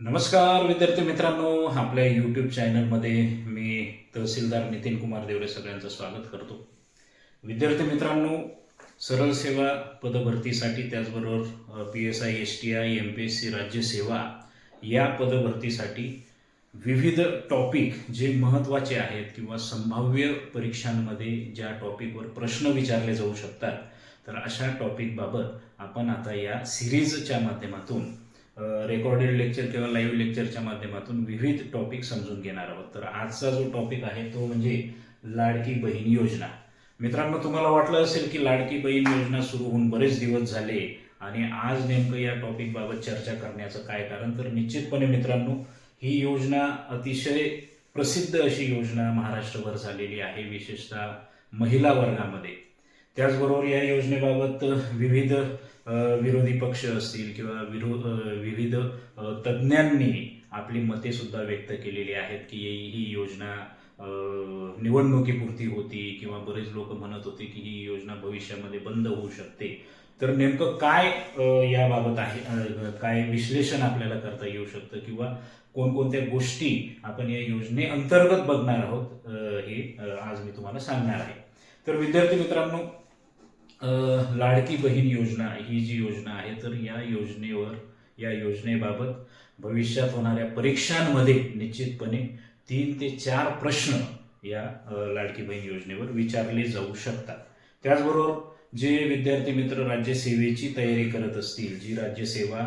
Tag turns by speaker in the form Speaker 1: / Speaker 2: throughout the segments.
Speaker 1: नमस्कार विद्यार्थी मित्रांनो आपल्या यूट्यूब चॅनलमध्ये मी तहसीलदार नितीन कुमार देवरे सगळ्यांचं स्वागत करतो. विद्यार्थी मित्रांनो सरळ सेवा पदभरतीसाठी त्याचबरोबर P S I S T I M P S C राज्यसेवा या पदभरतीसाठी विविध टॉपिक जे महत्त्वाचे आहेत किंवा संभाव्य परीक्षांमध्ये ज्या टॉपिकवर प्रश्न विचारले जाऊ शकतात तर अशा टॉपिकबाबत आपण आता या सिरीजच्या माध्यमातून रेकॉर्डेड लेक्चर किंवा लाईव्ह लेक्चरच्या माध्यमातून विविध टॉपिक समजून घेणार आहोत. तर आजचा जो टॉपिक आहे तो म्हणजे लाडकी बहीण योजना. मित्रांनो तुम्हाला वाटलं असेल की लाडकी बहीण योजना सुरू होऊन बरेच दिवस झाले आणि आज नेमकं या टॉपिकबाबत चर्चा करण्याचं काय कारण? तर निश्चितपणे मित्रांनो ही योजना अतिशय प्रसिद्ध अशी योजना महाराष्ट्रभर झालेली आहे विशेषतः महिला वर्गामध्ये. त्याचबरोबर या योजनेबाबत विविध विरोधी पक्ष असतील किंवा विरो विविध तज्ज्ञांनी आपली मते सुद्धा व्यक्त केलेली आहेत की ही योजना निवडणुकीपुरती होती किंवा बरेच लोक म्हणत होते की ही योजना भविष्यामध्ये बंद होऊ शकते. तर नेमकं काय याबाबत आहे काय विश्लेषण आपल्याला करता येऊ शकतं किंवा कोणकोणत्या गोष्टी आपण या योजनेअंतर्गत बघणार आहोत हे आज मी तुम्हाला सांगणार आहे. तर विद्यार्थी मित्रांनो लाडकी बहीण योजना ही जी योजना आहे तर या योजनेवर या योजनेबाबत भविष्यात होणाऱ्या परीक्षांमध्ये निश्चितपणे तीन ते चार प्रश्न या लाडकी बहीण योजनेवर विचारले जाऊ शकतात. त्याचबरोबर जे विद्यार्थी मित्र राज्यसेवेची तयारी करत असतील जी राज्यसेवा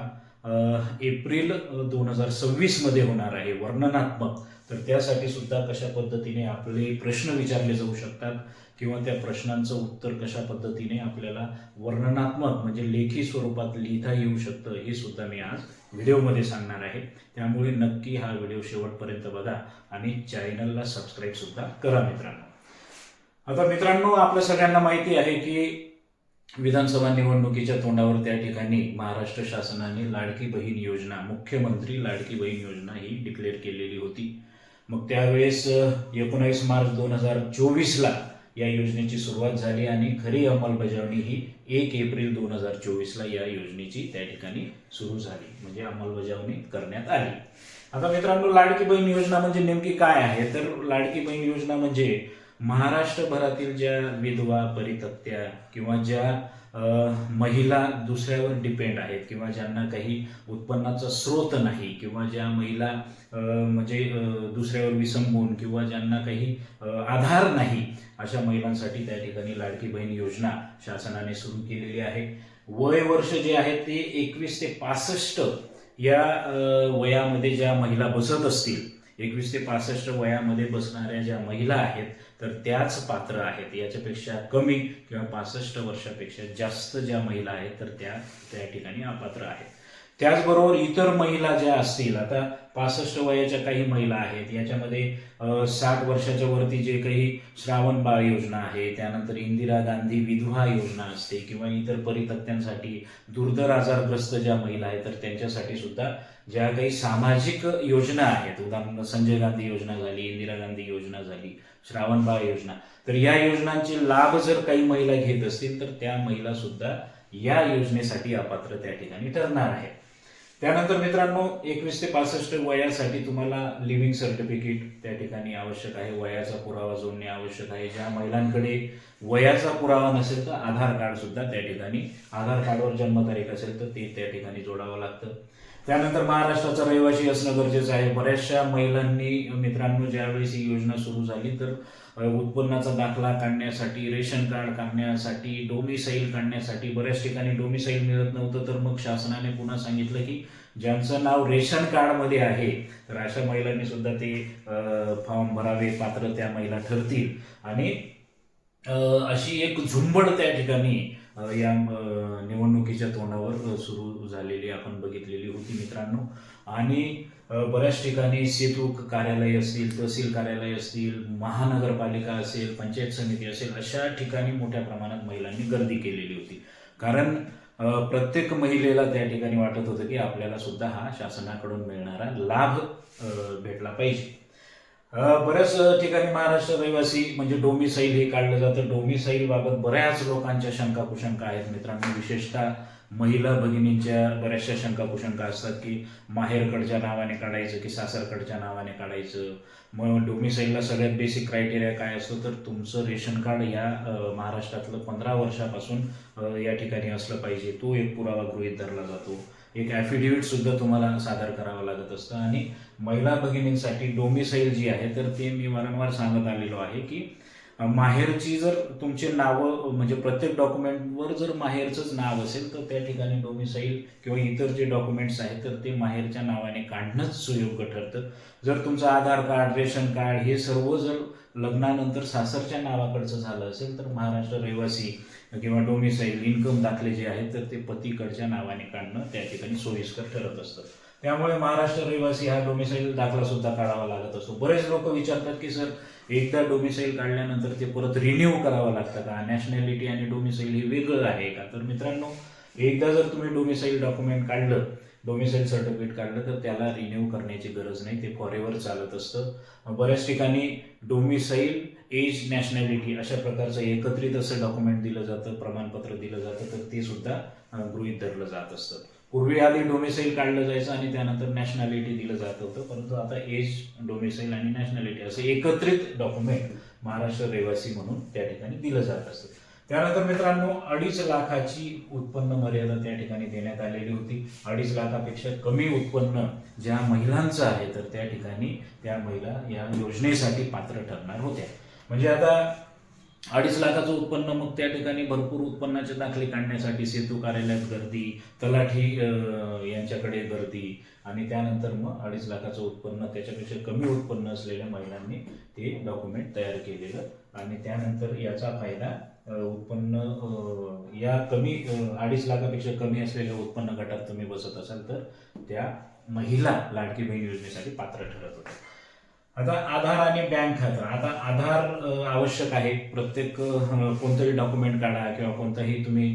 Speaker 1: एप्रिल दोन हजार सव्वीसमध्ये होणार आहे वर्णनात्मक तर त्यासाठी सुद्धा कशा पद्धतीने आपले प्रश्न विचारले जाऊ शकतात किंवा त्या प्रश्नांचं उत्तर कशा पद्धतीने आपल्याला वर्णनात्मक म्हणजे लेखी स्वरूपात लिहिता येऊ शकतं हे सुद्धा मी आज व्हिडिओमध्ये सांगणार आहे. त्यामुळे नक्की हा व्हिडिओ शेवटपर्यंत बघा आणि चॅनलला सबस्क्राईब सुद्धा करा मित्रांनो. आता मित्रांनो आपल्या सगळ्यांना माहिती आहे की विधानसभा निवडणुकीच्या तोंडावर त्या ठिकाणी महाराष्ट्र शासनाने लाडकी बहीण योजना मुख्यमंत्री लाडकी बहीण योजना ही डिक्लेअर केलेली होती. मग त्यावेळेस एकोणावीस मार्च दोन हजार चोवीसला या योजनेची सुरुवात झाली आणि खरी अंमलबजावणी ही एक एप्रिल दोन हजार चोवीसला या योजनेची त्या ठिकाणी सुरू झाली म्हणजे अंमलबजावणी करण्यात आली. आता मित्रांनो लाडकी बहीण योजना म्हणजे नेमकी काय आहे? तर लाडकी बहीण योजना म्हणजे महाराष्ट्रभरातील ज्या विधवा परितक्त्या किंवा ज्या महिला दुसऱ्यावर डिपेंड आहेत किंवा ज्यांना काही उत्पन्नाचा स्रोत नाही किंवा ज्या महिला म्हणजे दुसऱ्यावर विसंबून किंवा ज्यांना काही आधार नाही अशा महिलांसाठी त्या ठिकाणी लाडकी बहीण योजना शासनाने सुरू केलेली आहे. वय वर्ष जे आहे ते एकवीस ते पासष्ट या वयामध्ये ज्या महिला बसत असतील एकवीस ते पासष्ट वयामध्ये बसणाऱ्या ज्या महिला आहेत तर त्याच पात्र आहेत. याच्यापेक्षा कमी किंवा पासष्ट वर्षापेक्षा जास्त ज्या महिला आहेत तर त्या त्या ठिकाणी अपात्र आहेत. त्याचबरोबर इतर महिला ज्या असतील आता पासष्ट वयाच्या काही महिला आहेत याच्यामध्ये साठ वर्षाच्या वरती जे काही श्रावण बाळ योजना आहे त्यानंतर इंदिरा गांधी विधवा योजना असते किंवा इतर परितक्त्यांसाठी दुर्धर आजारग्रस्त ज्या महिला आहेत तर त्यांच्यासाठी सुद्धा ज्या काही सामाजिक योजना आहेत उदाहरणार्थ संजय गांधी योजना झाली इंदिरा गांधी योजना झाली श्रावण बाळ योजना तर या योजनांचे लाभ जर काही महिला घेत असतील तर त्या महिला सुद्धा या योजनेसाठी अपात्र त्या ठिकाणी ठरणार आहेत. त्यानंतर मित्रांनो एकवीस ते पासष्ट वयासाठी तुम्हाला लिव्हिंग सर्टिफिकेट त्या ठिकाणी आवश्यक आहे. वयाचा पुरावा जोडणे आवश्यक आहे. ज्या महिलांकडे वयाचा पुरावा नसेल तर आधार कार्ड सुद्धा त्या ठिकाणी आधार कार्डवर जन्मतारीख असेल तर ते त्या ठिकाणी जोडावं लागतं. त्यानंतर महाराष्ट्राचा रहिवासी असणं गरजेचं आहे. बऱ्याचशा महिलांनी मित्रांनो ज्यावेळेस ही योजना सुरू झाली तर उत्पन्नाचा दाखला काढण्यासाठी रेशन कार्ड काढण्यासाठी डोमिसाईल काढण्यासाठी बऱ्याच ठिकाणी डोमिसाईल मिळत नव्हतं तर मग शासनाने पुन्हा सांगितलं की ज्यांचं नाव रेशन कार्डमध्ये आहे तर अशा महिलांनी सुद्धा ते फॉर्म भरावे पात्र त्या महिला ठरतील. आणि अशी एक झुंबड त्या ठिकाणी या निवडणुकीच्या तोंडावर सुरू झालेली आपण बघितलेली होती मित्रांनो. आणि बऱ्याच ठिकाणी सेतू कार्यालय असतील तहसील कार्यालय असतील महानगरपालिका असेल पंचायत समिती असेल अशा ठिकाणी मोठ्या प्रमाणात महिलांनी गर्दी केलेली होती. कारण प्रत्येक महिलेला त्या ठिकाणी वाटत होतं की आपल्याला सुद्धा हा शासनाकडून मिळणारा लाभ भेटला पाहिजे. बऱ्याच ठिकाणी महाराष्ट्र रहिवासी म्हणजे डोमिसाईल हे काढलं जातं. डोमिसाईल बाबत बऱ्याच लोकांच्या शंका कुशंका आहेत मित्रांनो. विशेषतः महिला भगिनींच्या बऱ्याचशा शंका कुशंका असतात की माहेरकडच्या नावाने काढायचं की सासरकडच्या नावाने काढायचं. मग डोमिसाईलला सगळ्यात बेसिक क्रायटेरिया काय असतो? तर तुमचं रेशन कार्ड या महाराष्ट्रातलं पंधरा वर्षापासून या ठिकाणी असलं पाहिजे. तो एक पुरावा गृहीत धरला जातो. एक ॲफिडेव्हिट सुद्धा तुम्हाला सादर करावा लागत असतं. आणि महिला भगिनींसाठी डोमिसाईल जी आहे तर ते मी वारंवार सांगत आलेलो आहे की माहेरची जर तुमचे नावं म्हणजे प्रत्येक डॉक्युमेंटवर जर माहेरचंच नाव असेल तर त्या ठिकाणी डोमिसाईल किंवा इतर जे डॉक्युमेंट्स आहेत तर ते माहेरच्या नावाने काढणंच सुयोग्य ठरतं. जर तुमचं आधार कार्ड रेशन कार्ड हे सर्व जर लग्नानंतर सासरच्या नावाकडचं झालं असेल तर महाराष्ट्र रहिवासी किंवा डोमिसाईल इन्कम दाखले जे आहेत तर ते पतीकडच्या नावाने काढणं त्या ठिकाणी सोयीस्कर ठरत असतं. त्यामुळे महाराष्ट्र रहिवासी हा डोमिसाईल दाखला सुद्धा काढावा लागत असतो. बरेच लोक विचारतात की सर एकदा डोमिसाईल काढल्यानंतर ते परत रिन्यू करावं लागतं का? नॅशनॅलिटी आणि डोमिसाईल हे वेगळं आहे का? तर मित्रांनो एकदा जर तुम्ही डोमिसाईल डॉक्युमेंट काढलं डोमिसाईल सर्टिफिकेट काढलं तर त्याला रिन्यू करण्याची गरज नाही. ते फॉरेवर चालत असतं. बऱ्याच ठिकाणी डोमिसाईल एज नॅशनॅलिटी अशा प्रकारचं एकत्रित असं डॉक्युमेंट दिलं जातं प्रमाणपत्र दिलं जातं तर ते सुद्धा गृहीत धरलं जात असतं. पूर्वी आधी डोमेसाईल काढलं जायचं आणि त्यानंतर नॅशनॅलिटी दिलं जात होतं. परंतु आता एज डोमेसाईल आणि नॅशनॅलिटी असं एकत्रित डॉक्युमेंट महाराष्ट्र रहिवासी म्हणून त्या ठिकाणी दिलं जात असतं. त्यानंतर मित्रांनो अडीच लाखाची उत्पन्न मर्यादा त्या ठिकाणी देण्यात आलेली होती. अडीच लाखापेक्षा कमी उत्पन्न ज्या महिलांचं आहे तर त्या ठिकाणी त्या महिला या योजनेसाठी पात्र ठरणार होत्या. म्हणजे आता अडीच लाखाचं उत्पन्न मग त्या ठिकाणी भरपूर उत्पन्नाचे दाखले काढण्यासाठी सेतू कार्यालयात गर्दी तलाठी यांच्याकडे गर्दी आणि त्यानंतर मग अडीच लाखाचं उत्पन्न त्याच्यापेक्षा कमी उत्पन्न असलेल्या महिलांनी ते डॉक्युमेंट तयार केलेलं आणि त्यानंतर याचा फायदा उत्पन्न या कमी अडीच लाखापेक्षा कमी असलेल्या उत्पन्न गटात तुम्ही बसत असाल तर त्या महिला लाडकी बहीण योजनेसाठी पात्र ठरत होत्या. आता आधार आणि बँक खातं. आता आधार आवश्यक आहे. प्रत्येक कोणतंही डॉक्युमेंट काढा किंवा कोणताही तुम्ही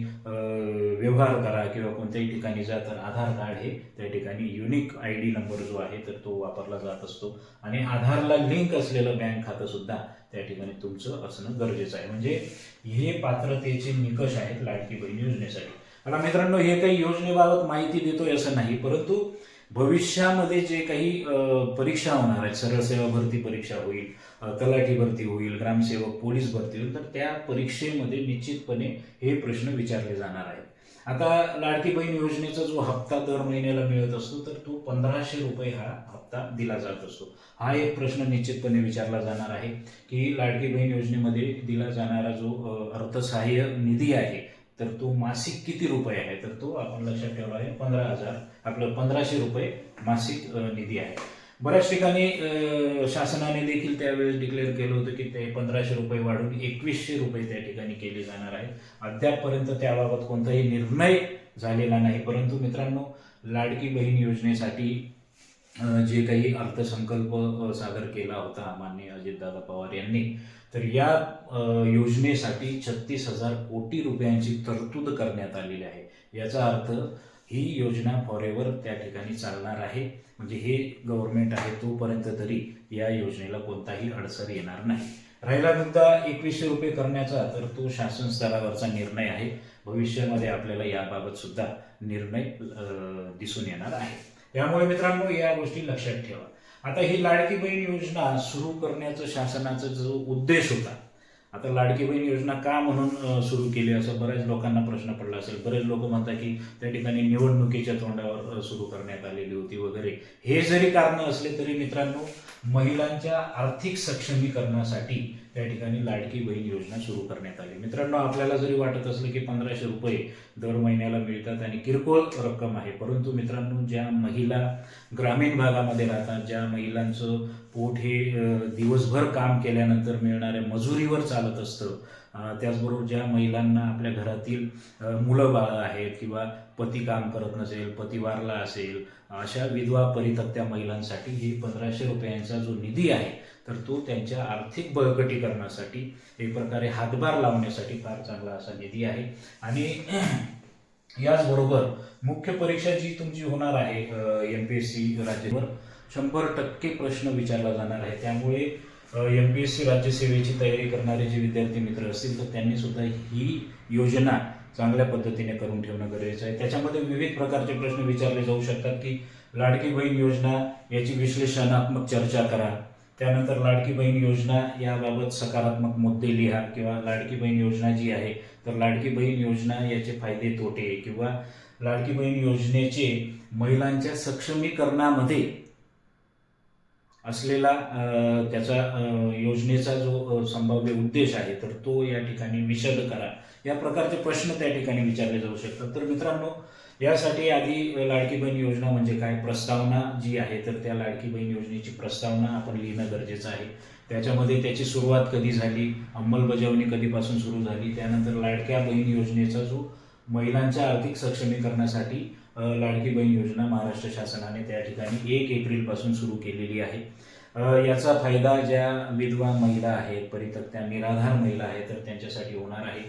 Speaker 1: व्यवहार करा किंवा कोणत्याही ठिकाणी जा तर आधार कार्ड हे त्या ठिकाणी युनिक आय डी नंबर जो आहे तर तो वापरला जात असतो. आणि आधारला लिंक असलेलं बँक खातं सुद्धा त्या ठिकाणी तुमचं असणं गरजेचं आहे. म्हणजे हे पात्रतेचे निकष आहेत लाडकी बहीण योजनेसाठी. आता मित्रांनो हे काही योजनेबाबत माहिती देतोय असं नाही परंतु भविष्यामध्ये जे काही परीक्षा होणार आहेत सरळ सेवा भरती परीक्षा होईल तलाठी भरती होईल ग्रामसेवक पोलीस भरती होईल तर त्या परीक्षेमध्ये निश्चितपणे हे प्रश्न विचारले जाणार आहेत. आता लाडकी बहीण योजनेचा जो हप्ता दर महिन्याला मिळत असतो तर तो पंधराशे रुपये हा हप्ता दिला जात असतो. हा एक प्रश्न निश्चितपणे विचारला जाणार आहे की लाडकी बहीण योजनेमध्ये दिला जाणारा जो अर्थसहाय्य निधी आहे तर तो मासिक किती रुपये आहे? तर तो आपण लक्षात ठेवला आहे पंधरा हजार. आपलं पंधराशे रुपये मासिक निधी आहे. बऱ्याच ठिकाणी शासनाने देखील त्यावेळेस डिक्लेअर केलं होतं की ते पंधराशे रुपये वाढून एकवीसशे रुपये त्या ठिकाणी केले जाणार आहेत. अद्यापपर्यंत त्याबाबत कोणताही निर्णय झालेला नाही. परंतु मित्रांनो लाडकी बहीण योजनेसाठी जे काही अर्थसंकल्प सादर केला होता माननीय अजितदादा पवार यांनी तर या योजनेसाठी छत्तीस हजार कोटी रुपयांची तरतूद करण्यात आलेली आहे. याचा अर्थ ही योजना फॉरेवर त्या ठिकाणी चालणार आहे. म्हणजे हे गव्हर्नमेंट आहे तोपर्यंत तरी या योजनेला कोणताही अडसर येणार नाही. राहिला मुद्दा एकवीसशे रुपये करण्याचा तर तो शासन स्तरावरचा निर्णय आहे. भविष्यामध्ये आपल्याला याबाबत सुद्धा निर्णय दिसून येणार आहे. त्यामुळे मित्रांनो या गोष्टी लक्षात ठेवा. आता ही लाडकी बहीण योजना सुरू करण्याचा शासनाचा जो उद्देश होता आता लाडकी बहीण योजना का म्हणून सुरू केली असं बऱ्याच लोकांना प्रश्न पडला असेल. बरेच लोक म्हणतात की त्या ठिकाणी निवडणुकीच्या तोंडावर सुरू करण्यात आलेली होती वगैरे. हे जरी कारण असले तरी मित्रांनो महिलांच्या आर्थिक सक्षमीकरणासाठी त्या ठिकाणी लाडकी बहीण योजना सुरू करण्यात आली. मित्रांनो आपल्याला जरी वाटत असलं की पंधराशे रुपये दर महिन्याला मिळतात आणि किरकोळ रक्कम आहे परंतु मित्रांनो ज्या महिला ग्रामीण भागामध्ये राहतात ज्या महिलांचं पोट हे दिवसभर काम केल्यानंतर मिळणाऱ्या मजुरीवर चालत असतं. त्याचबरोबर ज्या महिलांना आपल्या घरातील मुलं बाळं आहेत किंवा पती काम करत नसेल पती वारला असेल अशा विधवा परितक्त्या महिलांसाठी ही पंधराशे रुपयांचा जो निधी आहे तर तो त्यांच्या आर्थिक बळकटीकरणासाठी एक प्रकारे हातभार लावण्यासाठी फार चांगला असा निधी आहे. आणि याचबरोबर मुख्य परीक्षा जी तुमची होणार आहे एम पी एस सी राज्यभर शंभर टक्के प्रश्न विचारला जाणार आहे. त्यामुळे एम पी एस सी राज्यसेवेची तयारी करणारे जे विद्यार्थी मित्र असतील तर त्यांनी सुद्धा ही योजना चांगल्या पद्धतीने करून ठेवणं गरजेचं आहे. त्याच्यामध्ये विविध प्रकारचे प्रश्न विचारले जाऊ शकतात की लाडकी बहीण योजना याची विश्लेषणात्मक चर्चा करा. त्यानंतर लाडकी बहीण योजना याबाबत सकारात्मक मुद्दे लिहा किंवा लाडकी बहीण योजना जी आहे तर लाडकी बहीण योजना याचे फायदे तोटे किंवा लाडकी बहीण योजनेचे महिलांच्या सक्षमीकरणामध्ये असलेला त्याचा योजनेचा जो संभाव्य उद्देश आहे तर तो या ठिकाणी विशद करा. या प्रकारचे प्रश्न त्या ठिकाणी विचारले जाऊ शकतात. तर मित्रांनो यासाठी आधी लाडकी बहीण योजना म्हणजे काय? प्रस्तावना जी आहे तर त्या लाडकी बहीण योजनेची प्रस्तावना आपण लिहिणं गरजेचं आहे. त्याच्यामध्ये त्याची सुरुवात कधी झाली अंमलबजावणी कधीपासून सुरू झाली त्यानंतर लाडक्या बहीण योजनेचा जो महिलांच्या आर्थिक सक्षमीकरणासाठी लाडकी बहीण योजना महाराष्ट्र शासनाने त्या ठिकाणी एक एप्रिलपासून सुरू केलेली आहे. याचा फायदा ज्या विधवा महिला आहेत परितक्त्या निराधार महिला आहेत तर त्यांच्यासाठी होणार आहे.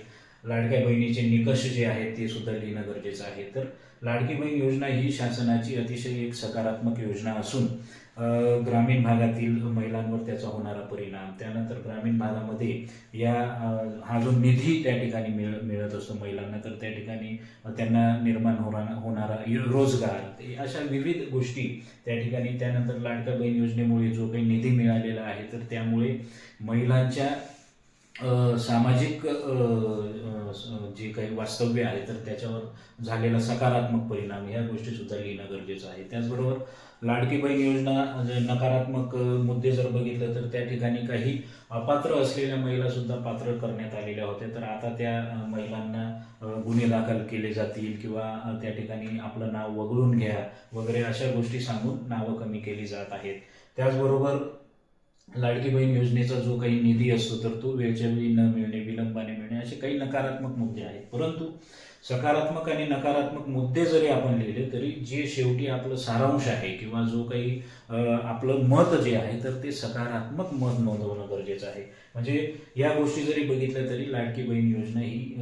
Speaker 1: लाडक्या बहिणीचे निकष जे आहेत ते सुद्धा लिहिणं गरजेचं आहे. तर लाडकी बहीण योजना ही शासनाची अतिशय एक सकारात्मक योजना असून ग्रामीण भागातील महिलांवर त्याचा होणारा परिणाम. त्यानंतर ग्रामीण भागामध्ये या हा जो निधी त्या ठिकाणी मिळ मिळत असतो महिलांना तर त्या ठिकाणी त्यांना निर्माण होणार होणारा रोजगार अशा विविध गोष्टी त्या ठिकाणी. त्यानंतर लाडका बहीण योजनेमुळे जो काही निधी मिळालेला आहे तर त्यामुळे महिलांच्या सामाजिक जे काही वास्तव्य आहे तर त्याच्यावर झालेला सकारात्मक परिणाम ह्या गोष्टी सुद्धा लिहिणं गरजेचं आहे. त्याचबरोबर लाडकी बहीण योजना नकारात्मक मुद्दे जर बघितलं तर त्या ठिकाणी काही अपात्र असलेल्या महिला सुद्धा पात्र करण्यात आलेल्या होत्या. तर आता त्या महिलांना गुन्हे दाखल केले जातील किंवा त्या ठिकाणी आपलं नाव वगळून घ्या वगैरे अशा गोष्टी सांगून नावं कमी केली जात आहेत. त्याचबरोबर लाडकी बहीण योजनेचा जो काही निधी असतो तर तो वेळच्या वेळी न मिळणे विलंबाने मिळणे असे काही नकारात्मक मुद्दे आहेत. परंतु सकारात्मक आणि नकारात्मक मुद्दे जरी आपण लिहिले तरी जे शेवटी आपलं सारांश आहे किंवा जो काही आपलं मत जे आहे तर ते सकारात्मक मत नोंदवणं गरजेचं आहे. म्हणजे या गोष्टी जरी बघितल्या तरी लाडकी बहीण योजना ही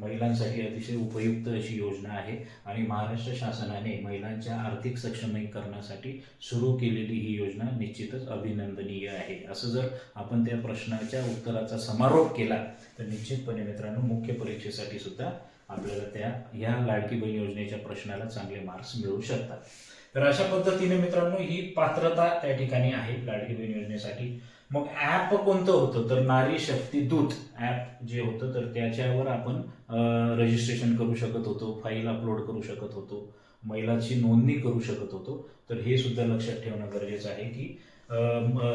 Speaker 1: महिलांसाठी अतिशय उपयुक्त अशी योजना आहे आणि महाराष्ट्र शासनाने महिलांच्या आर्थिक सक्षमीकरणासाठी सुरू केलेली ही योजना निश्चितच अभिनंदनीय आहे. असं जर आपण त्या प्रश्नाच्या उत्तराचा समारोप केला तर निश्चितपणे मित्रांनो मुख्य परीक्षेसाठी सुद्धा आपल्याला त्या या लाडकी बहीण योजनेच्या प्रश्नाला चांगले मार्क्स मिळू शकतात. तर अशा पद्धतीने मित्रांनो ही पात्रता त्या ठिकाणी आहे लाडकी बहीण योजनेसाठी. मग ॲप कोणतं होतं? तर नारी शक्ती दूत ॲप जे होतं तर त्याच्यावर आपण रजिस्ट्रेशन करू शकत होतो फाईल अपलोड करू शकत होतो महिलाची नोंदणी करू शकत होतो. तर हे सुद्धा लक्षात ठेवणं गरजेचं आहे की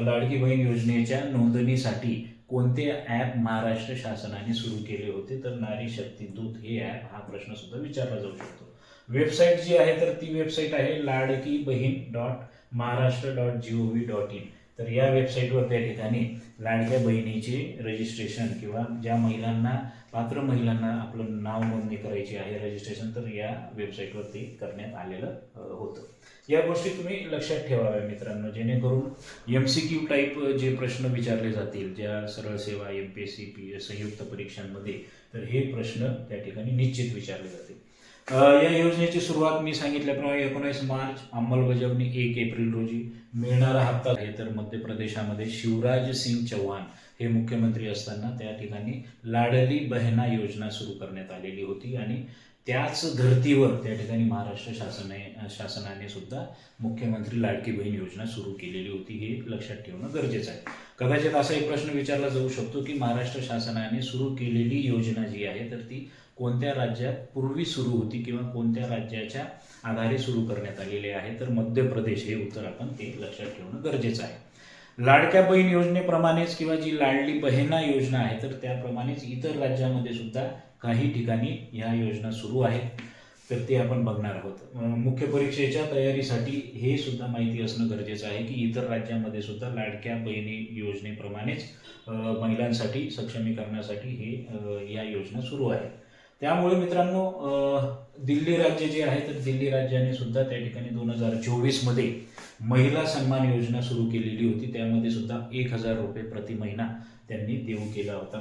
Speaker 1: लाडकी बहीण योजनेच्या नोंदणीसाठी कोणते ॲप महाराष्ट्र शासनाने सुरू केले होते तर नारी शक्ती दूत हे ॲप हा प्रश्न सुद्धा विचारला जाऊ शकतो. वेबसाईट जी आहे तर ती वेबसाईट आहे Ladki Bahin dot Maharashtra dot G O V dot in तर या वेबसाईटवर त्या ठिकाणी लाडक्या बहिणीचे रजिस्ट्रेशन किंवा ज्या महिलांना पात्र महिलांना आपलं नाव नोंदणी करायची आहे रजिस्ट्रेशन तर या वेबसाईटवरती करण्यात आलेलं होतं. या गोष्टी तुम्ही लक्षात ठेवाव्या मित्रांनो जेणेकरून एम सी क्यू टाईप जे प्रश्न विचारले जातील ज्या सरळ सेवा M P S C P S संयुक्त परीक्षांमध्ये तर हे प्रश्न त्या ठिकाणी निश्चित विचारले जातील. या योजनेची सुरुवात मी सांगितल्याप्रमाणे एकोणीस मार्च अंमलबजावणी एक एप्रिल रोजी मिळणारा हप्ता आहे तर मध्य प्रदेशामध्ये शिवराज सिंग चौहान हे मुख्यमंत्री असताना त्या ठिकाणी लाडली बहना योजना सुरू करण्यात आलेली होती आणि त्याच धर्तीवर त्या ठिकाणी महाराष्ट्र शासनाने शासनाने सुद्धा मुख्यमंत्री लाडकी बहीण योजना सुरू केलेली होती हे लक्षात ठेवणं गरजेचं आहे. कदाचित असा एक प्रश्न विचारला जाऊ शकतो की महाराष्ट्र शासनाने सुरू केलेली योजना जी आहे तर ती कोणत्या राज्यात पूर्वी सुरू होती किंवा कोणत्या राज्याच्या आधारे सुरू करण्यात आलेली आहे तर मध्य प्रदेश हे उत्तर आपण ते लक्षात ठेवणं गरजेचं आहे. लाडक्या बहीण योजनेप्रमाणेच किंवा जी लाडली बहिणा योजना आहे तर त्याप्रमाणेच इतर राज्यामध्ये सुद्धा काही ठिकाणी ह्या योजना सुरू आहेत. तर ते आपण बघणार आहोत. मुख्य परीक्षेच्या तयारीसाठी हे सुद्धा माहिती असणं गरजेचं आहे की इतर राज्यामध्ये सुद्धा लाडक्या बहिणी योजनेप्रमाणेच महिलांसाठी सक्षमीकरणासाठी हे या योजना सुरू आहेत. त्यामुळे मित्रांनो दिल्ली राज्य जे आहे तर दिल्ली राज्याने सुद्धा त्या ठिकाणी दोन हजार चोवीसमध्ये महिला सन्मान योजना सुरू केलेली होती. त्यामध्ये सुद्धा एक हजार रुपये प्रति महिना त्यांनी देऊ केला होता.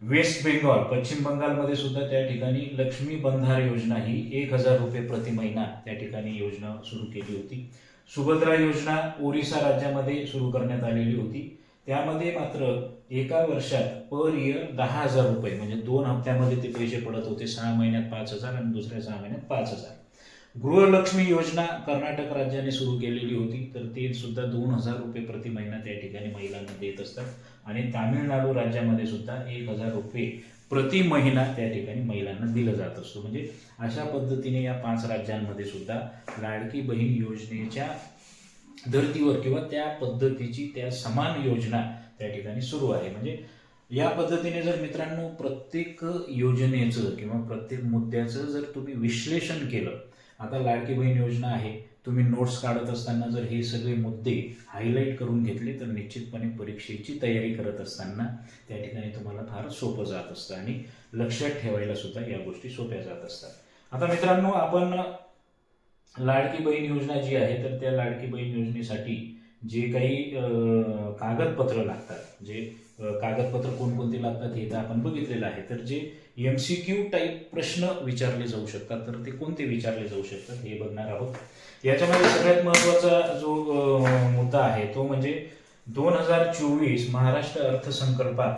Speaker 1: वेस्ट बेंगॉल पश्चिम बंगालमध्ये सुद्धा त्या ठिकाणी लक्ष्मी बंधार योजना ही एक हजार रुपये प्रति महिना त्या ठिकाणी योजना सुरू केली होती. सुभद्रा योजना ओरिसा राज्यामध्ये सुरू करण्यात आलेली होती. त्यामध्ये मात्र एका वर्षात पर इयर दहा हजार रुपये म्हणजे दोन हप्त्यामध्ये ते पैसे पडत होते. सहा महिन्यात पाच हजार आणि दुसऱ्या सहा महिन्यात पाच हजार. गृहलक्ष्मी योजना कर्नाटक राज्याने सुरू केलेली होती. तर ते सुद्धा दोन हजार रुपये प्रति महिना त्या ठिकाणी महिलांना देत असतात. आणि तामिळनाडू राज्यामध्ये सुद्धा एक हजार रुपये प्रति महिना त्या ठिकाणी महिलांना दिलं जात असतो. म्हणजे अशा पद्धतीने या पाच राज्यांमध्ये सुद्धा लाडकी बहीण योजनेच्या धर्तीवर किंवा त्या पद्धतीची त्या समान योजना त्या ठिकाणी सुरू आहे. म्हणजे या पद्धतीने जर मित्रांनो प्रत्येक योजनेचं किंवा प्रत्येक मुद्द्याचं जर तुम्ही विश्लेषण केलं आता लाडकी बहीण योजना आहे तुम्ही नोट्स काढत असताना जर हे सगळे मुद्दे हायलाईट करून घेतले तर निश्चितपणे परीक्षेची तयारी करत असताना त्या ठिकाणी तुम्हाला फार सोपं जात असतं आणि लक्षात ठेवायला सुद्धा या गोष्टी सोप्या जात असतात. आता मित्रांनो आपण लाडकी बहीण योजना जी आहे तर त्या लाडकी बहीण योजनेसाठी जे काही कागदपत्र लागतात जे कागदपत्र कोणकोणते लागतात हे तर आपण बघितलेलं आहे. तर जे एम सी क्यू टाईप प्रश्न विचारले जाऊ शकतात तर ते कोणते विचारले जाऊ शकतात हे बघणार आहोत. याच्यामध्ये सगळ्यात महत्त्वाचा जो मुद्दा आहे तो म्हणजे दोन हजार चोवीस महाराष्ट्र अर्थसंकल्पात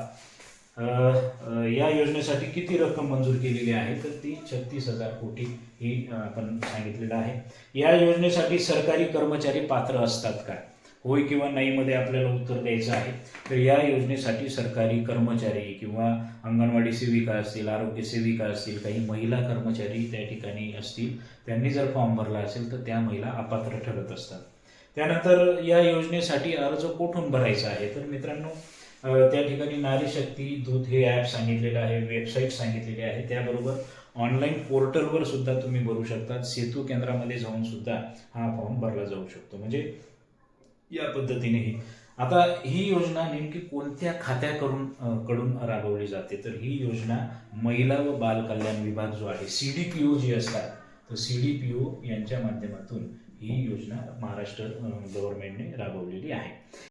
Speaker 1: या योजनेसाठी किती रक्कम मंजूर केलेली आहे? तर ती छत्तीस हजार कोटी ही आपण सांगितलेलं आहे. या योजनेसाठी सरकारी कर्मचारी पात्र असतात का? होय किंवा नाही मध्ये आपल्याला उत्तर द्यायचं आहे. तर या योजनेसाठी सरकारी कर्मचारी किंवा अंगणवाडी सेविका असतील आरोग्य सेविका असतील काही महिला कर्मचारी त्या ठिकाणी असतील त्यांनी जर फॉर्म भरला असेल तर त्या महिला अपात्र ठरत असतात. त्यानंतर या योजनेसाठी अर्ज कुठून भरायचा आहे? तर मित्रांनो त्या ठिकाणी नारी शक्ती दूत हे ॲप सांगितलेलं आहे वेबसाईट सांगितलेली आहे. त्याबरोबर ऑनलाईन पोर्टलवर सुद्धा तुम्ही भरू शकतात. सेतू केंद्रामध्ये जाऊन सुद्धा हा फॉर्म भरला जाऊ शकतो. म्हणजे या पद्धतीनेही. आता ही योजना नेमकी कोणत्या खात्याकडून कडून राबवली जाते? तर ही योजना महिला व बाल कल्याण विभाग जो आहे C D P O ji असतात तर सी डी पी ओ यांच्या माध्यमातून ही योजना महाराष्ट्र गव्हर्नमेंटने राबवलेली आहे.